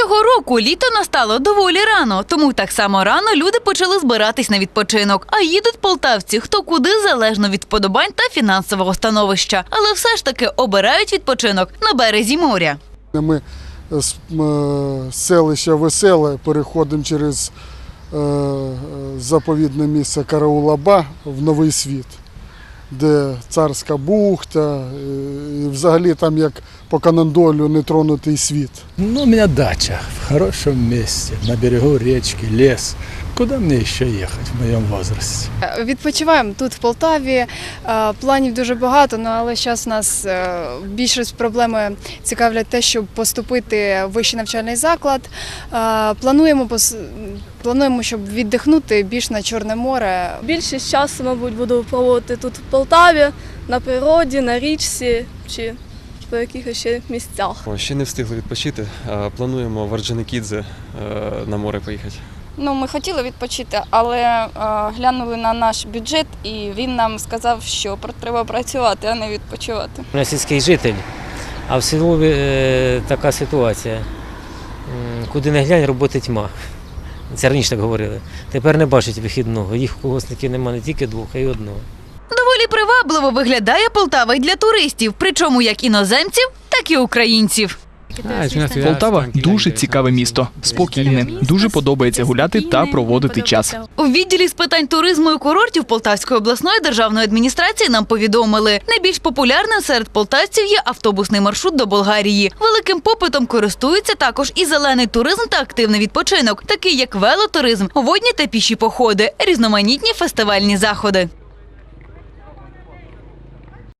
Цього року літо настало доволі рано, тому так само рано люди почали збиратись на відпочинок. А їдуть полтавці хто куди залежно від вподобань та фінансового становища, але все ж таки обирають відпочинок на березі моря. Ми з селища Веселе переходимо через е, е, заповідне місце Караулаба в Новий світ, де царська бухта, е, і взагалі там як по Канандолю нетронутий світ. Ну, у мене дача в хорошому місці, на берегу річки, лес. Куда мне еще ехать в моем возрасте? Відпочиваємо тут в Полтаві. Е, Планів дуже багато, ну, але зараз нас е, більшість проблеми цікавлять те, щоб поступити в вищий навчальний заклад. Е, Плануємо плануємо, щоб віддихнути більш на Чорне море. Більшість часу, мабуть, буду проводити тут в Полтаві, на природі, на річці чи по якихось ще місцях. Ще не встигли відпочити. Плануємо в Орджоникідзе е, на море поїхати. Ну, ми хотіли відпочити, але е, глянули на наш бюджет, і він нам сказав, що треба працювати, а не відпочивати. Я сільський житель, а в селі е, така ситуація. Куди не глянь, роботи тьма. Це раніше так говорили. Тепер не бачать вихідного. Їх у колгоспників немає не тільки двох, а й одного. Доволі привабливо виглядає Полтава й для туристів, причому як іноземців, так і українців. Полтава дуже цікаве місто, спокійне. Дуже подобається гуляти та проводити час. У відділі з питань туризму і курортів Полтавської обласної державної адміністрації нам повідомили, найбільш популярним серед полтавців є автобусний маршрут до Болгарії. Великим попитом користується також і зелений туризм та активний відпочинок, такий як велотуризм, водні та піші походи, різноманітні фестивальні заходи.